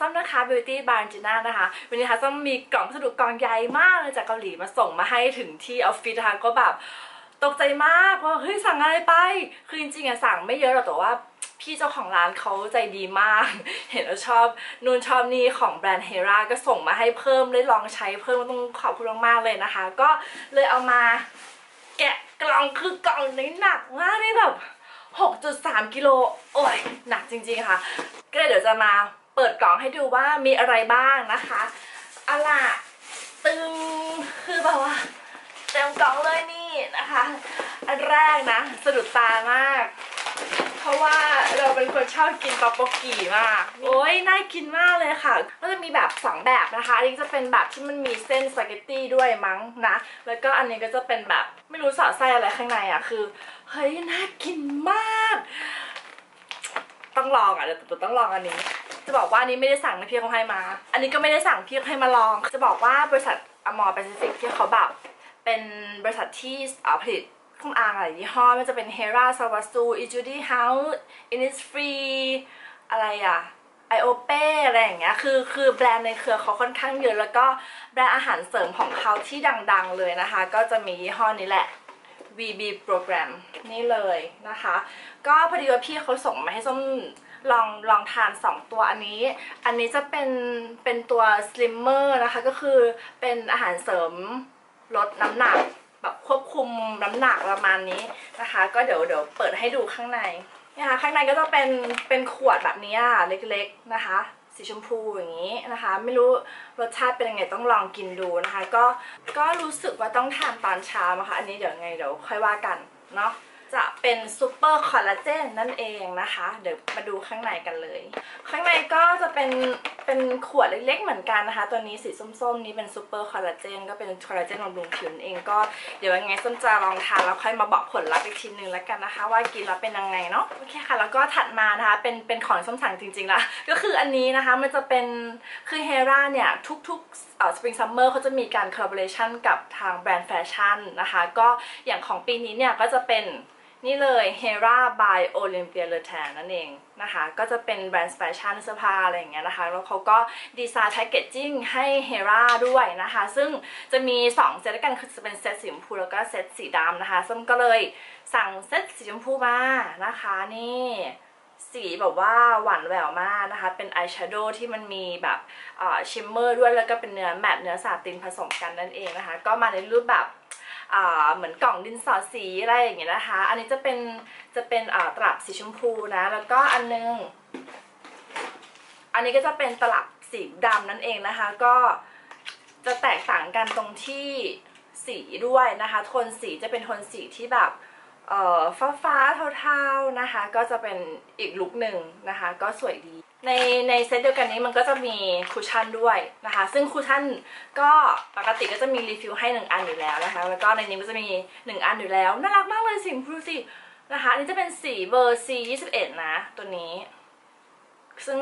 ส้มนะคะ Beauty by Angina นะคะ วันนี้นะคะส้มมีกล่องพัสดุกล่องใหญ่มากเลยจากเกาหลีมาส่งมาให้ถึงที่ออฟฟิศนะคะก็แบบตกใจมากว่าเฮ้ยสั่งอะไรไป คือจริงๆอะสั่งไม่เยอะหรอกแต่ว่าพี่เจ้าของร้านเขาใจดีมาก เห็นแล้วชอบนูนชอบนี่ของแบรนด์เฮราก็ส่งมาให้เพิ่มได้ลองใช้เพิ่มต้องขอบคุณมากๆเลยนะคะ ก็เลยเอามาแกะกล่องคือกล่องนี้หนักมากนี่แบบ6.3กิโลโอ้ยหนักจริงๆค่ะ ก็เลยเดี๋ยวจะมา ปิดกล่องให้ดูว่ามีอะไรบ้างนะคะอาล่ะตึงคือแบบว่าเต็มกล่องเลยนี่นะคะ อันแรกนะสะดุดตามาก เพราะว่าเราเป็นคนชอบกินปาโปกีมาก โอ้ยน่ากินมากเลยค่ะ ก็จะมีแบบสองแบบนะคะ อันนี้จะเป็นแบบที่มันมีเส้นสปาเกตตี้ด้วยมั้งนะ แล้วก็อันนี้ก็จะเป็นแบบไม่รู้สอดไส้อะไรข้างในอะ คือ เฮ้ย น่ากินมาก ต้องลองอะเดี๋ยวต้องลองอันนี้ จะบอกว่านี้ไม่ได้สั่งนะพี่เขาให้มา อันนี้ก็ไม่ได้สั่งพี่เขาให้มาลอง จะบอกว่าบริษัทอมอร์แปซิฟิกที่เขาแบบเป็นบริษัทที่ผลิตเครื่องอางหลายยี่ห้อม่ว่าจะเป็น Hera s a w a s u i j u d y House Innisfree อะไรอะไอโอเป้อะไรอย่างเงี้ยคือคือแบรนด์ในเครือเขาค่อนข้างเยอะแล้วก็แบรนด์อาหารเสริมของเขาที่ดังๆเลยนะคะ ก็จะมียี่ห้อนี้แหละ VB Program นี่เลยนะคะ ก็พอดีว่าพี่เขาส่งมาให้ส้ม ลองลองทาน 2 ตัวอันนี้ อันนี้จะเป็นเป็นตัว Slimmer นะคะก็คือเป็นอาหารเสริมลดน้ำหนักแบบควบคุมน้ำหนักประมาณนี้นะคะ ก็เดี๋ยวเดี๋ยวเปิดให้ดูข้างในนะคะข้างในก็จะเป็นเป็นขวดแบบนี้อะเล็กๆนะคะ สีชมพูอย่างนี้นะคะ ไม่รู้รสชาติเป็นยังไงต้องลองกินดูนะคะ ก็ก็รู้สึกว่าต้องทานตอนเช้านะคะอันนี้เดี๋ยวไงเดี๋ยวค่อยว่ากันเนาะ จะเป็นซูเปอร์คอลลาเจนนั่นเองนะคะ เดี๋ยวมาดูข้างในกันเลย ข้างในก็จะเป็นเป็นขวดเล็กๆเหมือนกันนะคะ ตัวนี้สีส้มๆนี้เป็นซูเปอร์คอลลาเจนก็เป็นคอลลาเจนบำรุงผิวนั่นเองก็เดี๋ยวยังไงส้มจะลองทานแล้วค่อยมาบอกผลลัพธ์อีกทีนึงแล้วกันนะคะ ว่ากินแล้วเป็นยังไงเนาะโอเคค่ะ แล้วก็ถัดมานะคะเป็นเป็นของส้มสั่งจริงๆละก็คืออันนี้นะคะมันจะเป็นคือเฮราเนี่ยทุกๆเอ่อสปริงซัมเมอร์เขาจะมีการคอลลาบอร์ชันกับทางแบรนด์แฟชั่นนะคะ ก็อย่างของปีนี้เนี่ยก็จะเป็น นี่เลย Hera by Olympia Le Tan นั่นเองนะคะ ก็จะเป็นแบรนด์แฟชั่นเสื้อผ้าอะไรอย่างเงี้ยนะคะ แล้วเขาก็ดีไซน์แพคเกจจิ้งให้ Hera ด้วยนะคะ ซึ่งจะมี 2 เซตด้วยกันคือจะเป็นเซตสีชมพูแล้วก็เซตสีดำนะคะซึ่งก็เลยสั่งเซตสีชมพูมานะคะนี่สีแบบว่าหวานแหววมากนะคะ เป็นอายแชโดว์ที่มันมีแบบชิมเมอร์ด้วยแล้วก็เป็นเนื้อแมตต์เนื้อสาตินผสมกันนั่นเองนะคะ ก็มาในรูปแบบ เหมือนกล่องดินสอสีอะไรอย่างเงี้ยนะคะ อันนี้จะเป็นจะเป็นตลับสีชมพูนะ แล้วก็อันนึง อันนี้ก็จะเป็นตลับสีดำนั่นเองนะคะ ก็จะแตกต่างกันตรงที่สีด้วยนะคะ โทนสีจะเป็นโทนสีที่แบบ ฟ้าฟ้าๆเทาๆนะคะ ก็จะเป็นอีกลุคหนึ่งนะคะ ก็สวยดี ในในเซตเดียวกันนี้มันก็จะมีคุชชั่นด้วยนะคะ ซึ่งคุชชั่นก็ปกติก็จะมีรีฟิลให้หนึ่งอันอยู่แล้วนะคะ แล้วก็ในนี้ก็จะมีหนึ่งอันอยู่แล้วน่ารักมากเลยสีชมพูสินะคะอันนี้จะเป็นสีเบอร์ C 21นะตัวนี้ ซึ่ง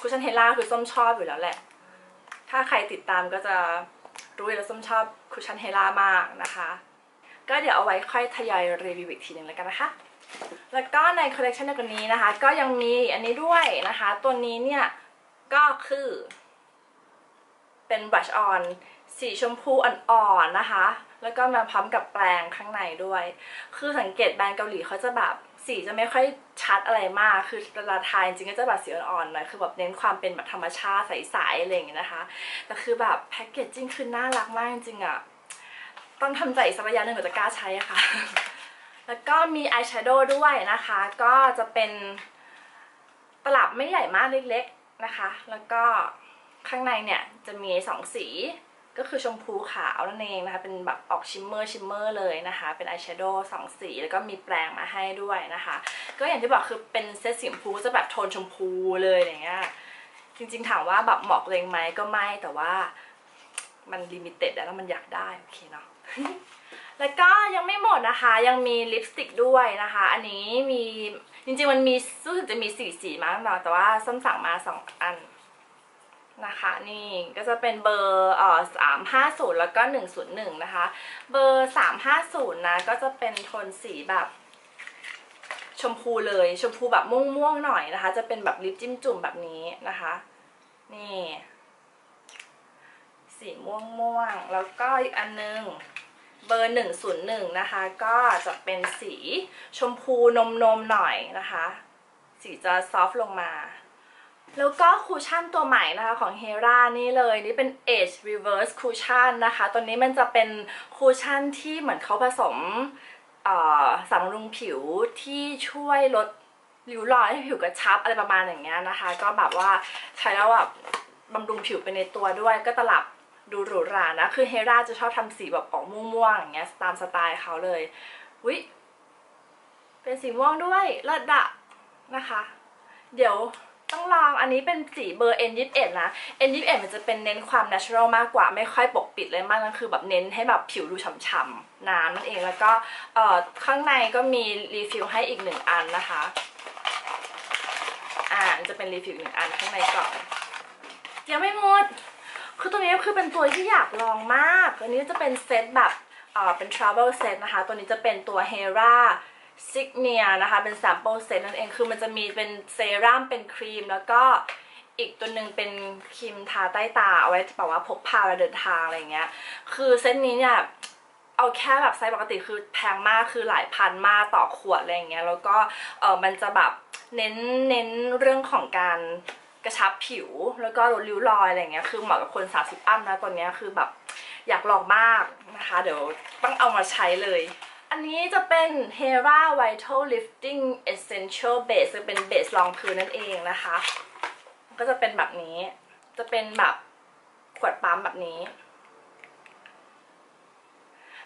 คุชชั่นเฮล่าคือส้มชอบอยู่แล้วแหละ ถ้าใครติดตามก็จะรู้อยู่แล้วส้มชอบคุชชั่นเฮล่ามากนะคะ ก็เดี๋ยวเอาไว้ค่อยทยอยรีวิวอีกทีหนึ่งแล้วกันนะคะ แล้วก็ในคอลเลกชันเดียวกันนี้นะคะ ก็ยังมีอันนี้ด้วยนะคะ ตัวนี้เนี่ยก็คือ เป็นบ r ัชออนสีชมพูอ่อนๆนะคะ แล้วก็มาพร้อมกับแปรงข้างในด้วย คือสังเกตแบรนด์เกาหลีเขาจะแบบสีจะไม่ค่อยชัดอะไรมาก คือเวลาทายจริงๆก็จะแบบสีอ่อนๆหน่อย คือแบบเน้นความเป็นแบบธรรมชาติใสๆอะไรอย่างเงี้ยนะคะ แต่คือแบบแพ็กเกจจิ้งคือน่ารักมากจริงๆอะ ต้องทำใจอีกสักระยะหนึ่งกว่าจะกล้าใช้อะค่ะ แล้วก็มีอายแชโดว์ด้วยนะคะ ก็จะเป็นตลับไม่ใหญ่มากเล็กๆนะคะ แล้วก็ข้างในเนี่ยจะมีสองสีก็คือชมพูขาวนั่นเองนะคะ เป็นแบบออกชิมเมอร์ชิมเมอร์เลยนะคะ เป็นอายแชโดว์สองสี แล้วก็มีแปรงมาให้ด้วยนะคะ ก็อย่างที่บอกคือเป็นเซตสีชมพูก็จะแบบโทนชมพูเลยอย่างเงี้ยจริงๆถามว่าแบบเหมาะเองไหมก็ไม่แต่ว่า มันลิมิเต็ดแล้วมันอยากได้โอเคเนาะแล้วก็ยังไม่หมดนะคะ ยังมีลิปสติกด้วยนะคะ อันนี้มีจริงๆมันมีรู้สึกจะมีสี่สีมั้งเนาะแต่ว่าส้มสั่งมาสองอันนะคะนี่ก็จะเป็นเบอร์เอ่อสามห้าศูนย์แล้วก็หนึ่งศูนย์หนึ่งนะคะ เบอร์สามห้าศูนย์นะก็จะเป็นโทนสีแบบชมพูเลยชมพูแบบม่วงๆหน่อยนะคะ จะเป็นแบบลิปจิ้มจุ่มแบบนี้นะคะ นี่ สีม่วงม่วงๆแล้วก็อีกอันนึงเบอร์ 101 นะคะ ก็จะเป็นสีชมพูนมนมๆหน่อยนะคะ สีจะซอฟต์ลงมา แล้วก็คูชั่นตัวใหม่นะคะของ Hera นี่เลย นี่เป็น Age Reverse Cushion นะคะ ตัวนี้มันจะเป็นคูชั่นที่เหมือนเขาผสมสารบำรุงผิวที่ช่วยลดริ้วรอยให้ผิวกระชับอะไรประมาณอย่างเงี้ยนะคะ ก็แบบว่าใช้แล้วแบบบำรุงผิวไปในตัวด้วยก็ตลับ ดูหรูหรานะ คือ Hera จะชอบทำสีแบบออกม่วงๆอย่างเงี้ยตามสไตล์เขาเลยวิเป็นสีม่วงด้วยเลิศดะนะคะ เดี๋ยวต้องลองอันนี้เป็นสีเบอร์ N21 นะ N21 มันจะเป็นเน้นความ natural มากกว่าไม่ค่อยปกปิดเลยมากนั่นคือแบบเน้นให้แบบผิวดูฉ่ำๆน้ำนั่นเองแล้วก็เอ่อข้างในก็มีรีฟิลให้อีกหนึ่งอันนะคะ อ่าจะเป็นรีฟิลหนึ่งอันข้างในกล่องยังไม่หมด คือตัวนี้คือเป็นตัวที่อยากลองมากตัวนี้จะเป็นเซตแบบเออเป็น travel set นะคะ ตัวนี้จะเป็นตัว Hera Signia นะคะ เป็น sample set นั่นเอง คือมันจะมีเป็นเซรั่ม เป็นครีม แล้วก็อีกตัวหนึ่งเป็นครีมทาใต้ตา เอาไว้แบบว่าพกพาเวลาเดินทางอะไรเงี้ย คือเซตนี้เนี่ย เอาแค่แบบไซส์ปกติคือแพงมาก คือหลายพันมากต่อขวดอะไรอย่างเงี้ย แล้วก็เออมันจะแบบเน้นเน้นเรื่องของการ กระชับผิวแล้วก็ลดริ้วรอยอะไรเงี้ยคือเหมาะกับคน30อัพนะตัวเนี้ยคือแบบอยากลองมากนะคะ เดี๋ยวต้องเอามาใช้เลย อันนี้จะเป็น Hera Vital Lifting Essential Base จะเป็นเบสรองพื้นนั่นเองนะคะ ก็จะเป็นแบบนี้ จะเป็นแบบขวดปั๊มแบบนี้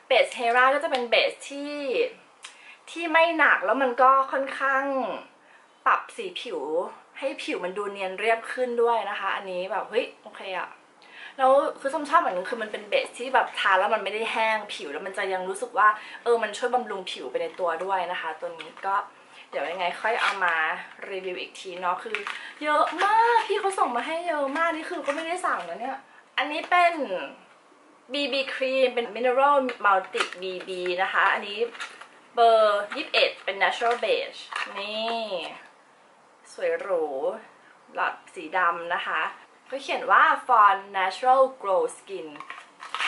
เบสเฮราก็จะเป็นเบสที่ที่ไม่หนักแล้วมันก็ค่อนข้าง ปรับสีผิว ให้ผิวมันดูเนียนเรียบขึ้นด้วยนะคะ อันนี้แบบเฮ้ยโอเคอะแล้วคือส้มชอบอย่างหนึงคือมันเป็นเบสที่แบบทาแล้วมันไม่ได้แห้งผิวแล้วมันจะยังรู้สึกว่าเออมันช่วยบำรุงผิวไปในตัวด้วยนะคะ ตัวนี้ก็เดี๋ยวยังไงค่อยเอามารีวิวอีกทีเนาะคือ เยอะมากพี่เขาส่งมาให้เยอะมากนี่คือก็ไม่ได้สั่งนะเนี่ย อันนี้เป็น BB Cream เป็น Mineral Multi BB นะคะ อันนี้เบอร์ 21 เป็น Natural Beige นี่ สวยหรู หลอดสีดำนะคะก็เขียนว่า for natural glow skin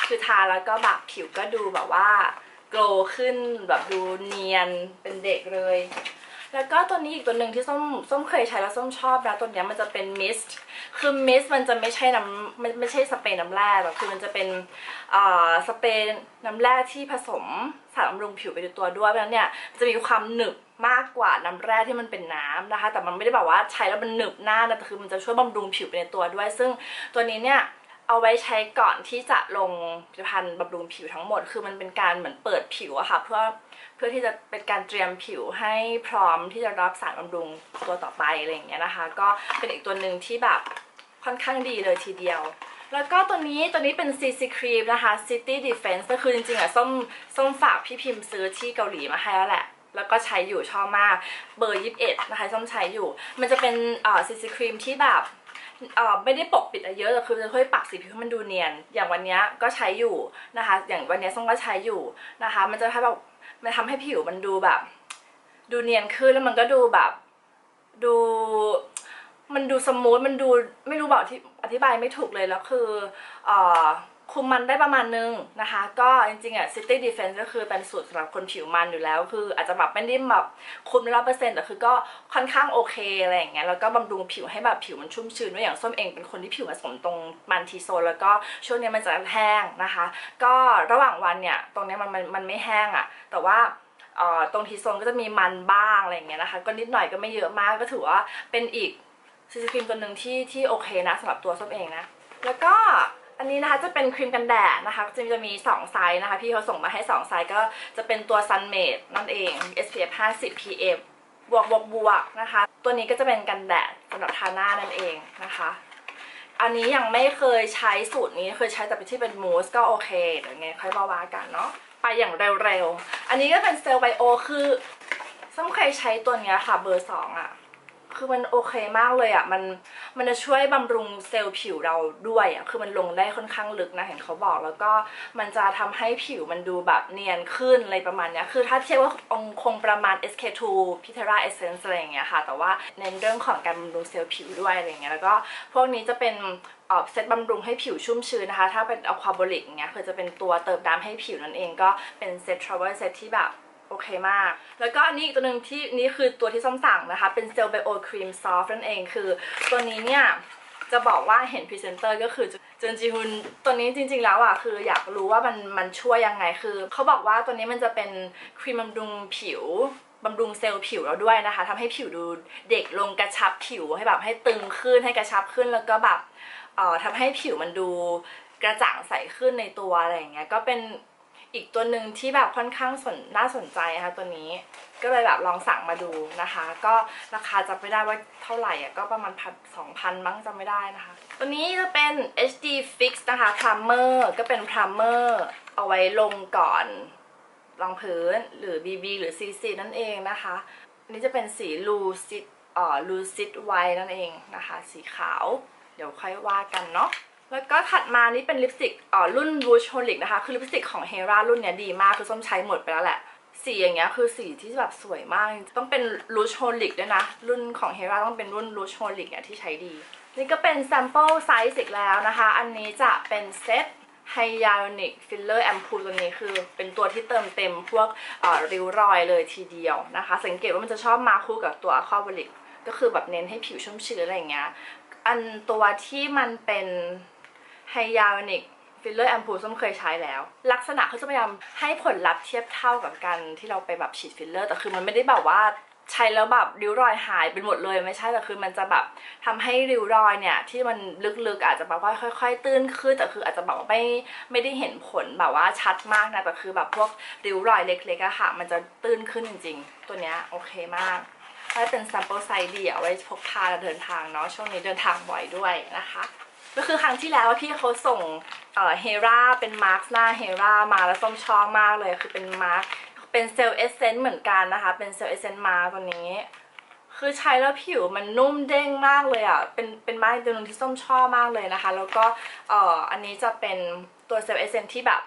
คือทาแล้วก็แบบผิวก็ดูแบบว่า โกลขึ้นแบบดูเนียนเป็นเด็กเลย แล้วก็ตัวนี้อีกตัวหนึ่งที่ส้มส้มเคยใช้แล้วส้มชอบนะตัวนี้มันจะเป็นมิสต์คือมิสต์มันจะไม่ใช่น้ำมันไม่ใช่สเปรย์น้ำแร่หรอกคือมันจะเป็นอ่อสเปรย์น้ำแร่ที่ผสมสารบำรุงผิวไปในตัวด้วยเพราะฉะนั้นเนี่ยจะมีความหนึบมากกว่าน้ำแร่ที่มันเป็นน้ำนะคะ แต่มันไม่ได้แบบว่าใช้แล้วมันหนึบหน้านะแต่คือมันจะช่วยบำรุงผิวไปในตัวด้วย ซึ่งตัวนี้เนี่ยเอาไว้ใช้ก่อนที่จะลงผลิตภัณฑ์บำรุงผิวทั้งหมด คือมันเป็นการเหมือนเปิดผิวอะค่ะ เพื่อ เพื่อที่จะเป็นการเตรียมผิวให้พร้อมที่จะรับสารบำรุงตัวต่อไปอะไรอย่างเงี้ยนะคะ ก็เป็นอีกตัวหนึ่งที่แบบค่อนข้างดีเลยทีเดียวแล้วก็ตัวนี้ตัวนี้เป็น CC Cream นะคะ City Defense ก็คือจริงๆอะส้มส้มฝากพี่พิมพ์ซื้อที่เกาหลีมาให้แล้วแหละ แล้วก็ใช้อยู่ชอบมากเบอร์ 21 นะคะ ส้มใช้อยู่ มันจะเป็นเอ่อ CC Cream ที่แบบ เอ่อไม่ได้ปกปิดอะไรเยอะแต่คือจะช่วยปักสีผิวให้มันดูเนียน อย่างวันนี้ก็ใช้อยู่นะคะ อย่างวันนี้ส้มก็ใช้อยู่นะคะ มันจะทำแบบมันทำให้ผิวมันดูแบบ ดูเนียนขึ้นแล้วมันก็ดูแบบ ดู มันดูสมูทมันดูไม่รู้บอกที่อธิบายไม่ถูกเลยแล้วคือเอ่อ คุมมันได้ประมาณนึงนะคะ ก็จริงๆอะ City Defense ก็คือเป็นสูตรสำหรับคนผิวมันอยู่แล้ว คืออาจจะแบบไม่ได้แบบคุมร้อยเปอร์เซ็นต์แต่คือก็ค่อนข้างโอเคอะไรอย่างเงี้ยแล้วก็บำรุงผิวให้แบบผิวมันชุ่มชื้นด้วยอย่างส้มเองเป็นคนที่ผิวผสมตรงมันทีโซนแล้วก็ช่วงนี้มันจะแห้งนะคะ ก็ระหว่างวันเนี่ยตรงเนี้ยมันมันมันไม่แห้งอะ แต่ว่าเอ่อตรงทีโซนก็จะมีมันบ้างอะไรอย่างเงี้ยนะคะ ก็นิดหน่อยก็ไม่เยอะมากก็ถือว่าเป็นอีกซีซีครีมตัวหนึ่งที่ที่โอเคนะสำหรับตัวส้มเองนะแล้วก็ อันนี้นะคะจะเป็นครีมกันแดดนะคะจะจะมี 2 ไซส์นะคะ พี่เขาส่งมาให้ 2 ไซส์ก็จะเป็นตัว Sunmade นั่นเอง SPF 50 PA บวกบวกบวกนะคะ ตัวนี้ก็จะเป็นกันแดดสำหรับทาหน้านั่นเองนะคะ อันนี้ยังไม่เคยใช้สูตรนี้เคยใช้แต่เป็นที่เป็นมูสก็โอเคเดี๋ยวไงค่อยมาว่ากันเนาะไปอย่างเร็วๆ อันนี้ก็เป็นเซลไบโอคือส้มเคยใช้ตัวนี้ค่ะเบอร์สองอะ คือมันโอเคมากเลยอะมันมันจะช่วยบำรุงเซลล์ผิวเราด้วยอะคือมันลงได้ค่อนข้างลึกนะเห็นเขาบอกแล้วก็มันจะทำให้ผิวมันดูแบบเนียนขึ้นอะไรประมาณเนี้ยคือถ้าเทียบว่าองคงประมาณ SK2 p i t e r a Essence อะไรอย่างเงี้ยค่ะ แต่ว่าเน้นเรื่องของการบำรุงเซลล์ผิวด้วยอะไรอย่างเงี้ยแล้วก็พวกนี้จะเป็นออกเซตบำรุงให้ผิวชุ่มชื้นนะคะ ถ้าเป็นอะควาโบลิกเงี้ยคือจะเป็นตัวเติมน้ำให้ผิวนั่นเองก็เป็นเซตทราเวลเซตที่แบบ โอเคมาก แล้วก็อันนี้อีกตัวหนึ่งที่นี่คือตัวที่ส้มสั่งนะคะ เป็นเซลเบโอครีมซอฟต์นั่นเองคือ ตัวนี้เนี่ยจะบอกว่าเห็นพรีเซนเตอร์ก็คือจนจีฮุนตัวนี้จริง ๆ แล้วอะคืออยากรู้ว่ามันมันช่วยยังไงคือเขาบอกว่าตัวนี้มันจะเป็นครีมบำรุงผิวบำรุงเซลล์ผิวเราด้วยนะคะทำให้ผิวดูเด็กลงกระชับผิวให้แบบให้ตึงขึ้นให้กระชับขึ้นแล้วก็แบบเอ่อทำให้ผิวมันดูกระจ่างใสขึ้นในตัวอะไรอย่างเงี้ยก็เป็น อีกตัวหนึ่งที่แบบค่อนข้างสนน่าสนใจนะคะตัวนี้ก็เลยแบบลองสั่งมาดูนะคะ ก็ราคาจำไม่ได้ว่าเท่าไหร่อะก็ประมาณพันสองพันมั้งจำไม่ได้นะคะ ตัวนี้จะเป็น HD Fix นะคะ Primer ก็เป็น Primer เอาไว้ลงก่อนรองพื้นหรือ BB หรือ CC นั่นเองนะคะอันนี้จะเป็นสี Lucid เอ่อ Lucid White นั่นเองนะคะ สีขาว เดี๋ยวค่อยว่ากันเนาะ แล้วก็ถัดมานี่เป็นลิปสติกอ่อรุ่น Rouge Holic นะคะ คือลิปสติกของ Hera รุ่นเนี้ยดีมาก คือส้มใช้หมดไปแล้วแหละ สีอย่างเงี้ยคือสีที่แบบสวยมาก ต้องเป็น Rouge Holic ด้วยนะ รุ่นของ Hera ต้องเป็นรุ่น Rouge Holic อะที่ใช้ดี นี่ก็เป็น sample size อีกแล้วนะคะ อันนี้จะเป็นเซต Hyaluronic Filler Ampoule ตัวนี้คือเป็นตัวที่เติมเต็มพวกอ่อริ้วรอยเลยทีเดียวนะคะ สังเกตว่ามันจะชอบมาคู่กับตัว Aquabolic ก็คือแบบเน้นให้ผิวชุ่มชื้นอะไรอย่างเงี้ยอันตัวที่มันเป็น ไฮยาลนิกฟิลเลอร์แอมพูลส้มเคยใช้แล้ว ลักษณะเขาจะพยายามให้ผลลัพธ์เทียบเท่ากับการที่เราไปแบบฉีดฟิลเลอร์ แต่คือมันไม่ได้แบบว่าใช้แล้วแบบริ้วรอยหายไปหมดเลยไม่ใช่แต่คือมันจะแบบทำให้ริ้วรอยเนี่ย ที่มันลึกๆอาจจะแบบว่าค่อย ๆ ตื้นขึ้นแต่คืออาจจะแบบว่าไม่ไม่ได้เห็นผลแบบว่าชัดมากนะแต่คือแบบพวกริ้วรอยเล็กๆอะค่ะ มันจะตื้นขึ้นจริง ๆ ตัวเนี้ยโอเคมากให้เป็น sample size ดียวไว้พกพาเดินทางเนาะช่วงนี้เดินทางบ่อยด้วยนะคะ ก็คือครั้งที่แล้วพี่เขาส่งเอ่อเฮราเป็นมาร์คหน้าเฮรามาแล้วส้มชอบมากเลยคือเป็นมาร์คเป็นเซลล์เอเซนต์เหมือนกันนะคะ เป็นเซลล์เอเซนต์มาตัวนี้ คือใช้แล้วผิวมันนุ่มเด้งมากเลยอะเป็นเป็นไม้ตัวหนึงที่ส้มชอบมากเลยนะคะ แล้วก็เอ่ออันนี้จะเป็นตัวเซลล์เอเซนต์ที่แบบ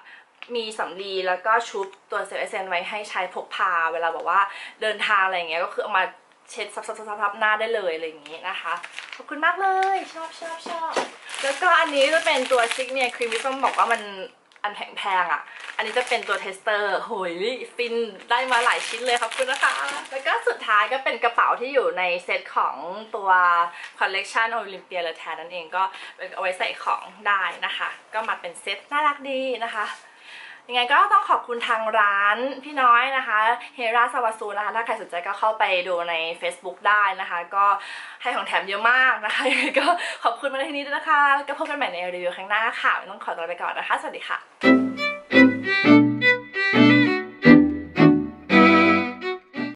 มีสำลีแล้วก็ชุบตัวเซลล์เอเซนไว้ให้ใช้พกพาเวลาแบบว่าเดินทางอะไรเงี้ยก็คือเอามา เช็ดซับซับซับซับหน้าได้เลยอะไรอย่างงี้นะคะ ขอบคุณมากเลย ชอบชอบชอบแล้วก็อันนี้จะเป็นตัวซิกเนียครีมที่ส้มบอกว่ามันอันแพงๆอะ อันนี้จะเป็นตัวเทสเตอร์โหยฟินได้มาหลายชิ้นเลยขอบคุณนะคะ แล้วก็สุดท้ายก็เป็นกระเป๋าที่อยู่ในเซตของตัวคอลเลกชันโอลิมเปียเลแทนนั่นเองก็เอาไว้ใส่ของได้นะคะ ก็มาเป็นเซตน่ารักดีนะคะ ยังไงก็ต้องขอบคุณทางร้านพี่น้อยนะคะเฮราสวัสดูนะคะถ้าใครสนใจก็เข้าไปดูใน Facebook ได้นะคะ ก็ให้ของแถมเยอะมากนะคะยังไงก็ขอบคุณมาในที่นี้ด้วยนะคะแล้วก็พบกันใหม่ในรีวิวครั้งหน้าค่ะ ต้องขอตัวไปก่อนนะคะ สวัสดีค่ะ